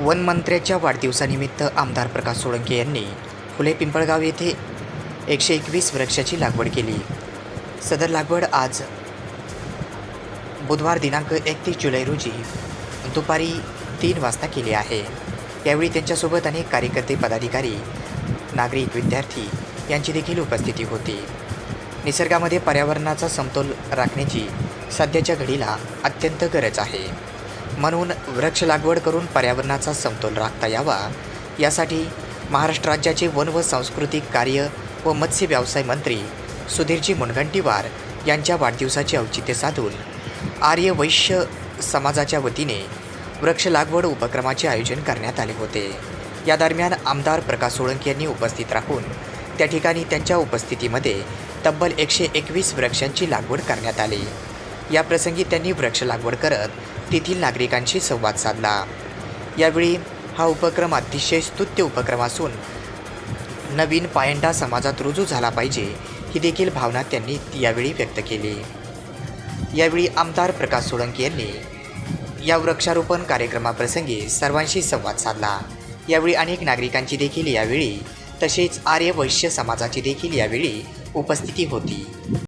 वनमंत्र्याच्या वाढदिवसानिमित्त आमदार प्रकाश सोळंके यांनी फुले पिंपळगाव येथे एकशे एकवीस वृक्षाची लागवड केली. सदर लागवड आज बुधवार दिनांक एकतीस जुलै रोजी दुपारी तीन वाजता केली आहे. यावेळी त्यांच्यासोबत अनेक कार्यकर्ते पदाधिकारी नागरिक विद्यार्थी यांची देखील उपस्थिती होती. निसर्गामध्ये पर्यावरणाचा समतोल राखण्याची सध्याच्या घडीला अत्यंत गरज आहे. म्हणून वृक्ष लागवड करून पर्यावरणाचा समतोल राखता यावा. यासाठी महाराष्ट्र राज्याचे वन व सांस्कृतिक कार्य व मत्स्य व्यवसाय मंत्री सुधीरजी मुनगंटीवार यांच्या वाढदिवसाचे औचित्य साधून आर्य वैश्य समाजाच्या वतीने वृक्ष लागवड उपक्रमाचे आयोजन करण्यात आले होते. या दरम्यान आमदार प्रकाश सोळंकी यांनी उपस्थित राहून त्या ठिकाणी त्यांच्या उपस्थितीमध्ये तब्बल एकशे एकवीस वृक्षांची लागवड करण्यात आली. या प्रसंगी त्यांनी वृक्ष लागवड करत तेथील नागरिकांशी संवाद साधला. यावेळी हा उपक्रम अतिशय स्तुत्य उपक्रम असून नवीन पायंडा समाजात रुजू झाला पाहिजे ही देखील भावना त्यांनी यावेळी व्यक्त केली. यावेळी आमदार प्रकाश सोळंकी यांनी या वृक्षारोपण कार्यक्रमाप्रसंगी सर्वांशी संवाद साधला. यावेळी अनेक नागरिकांची देखील यावेळी तसेच आर्य वैश्य समाजाची देखील यावेळी उपस्थिती होती.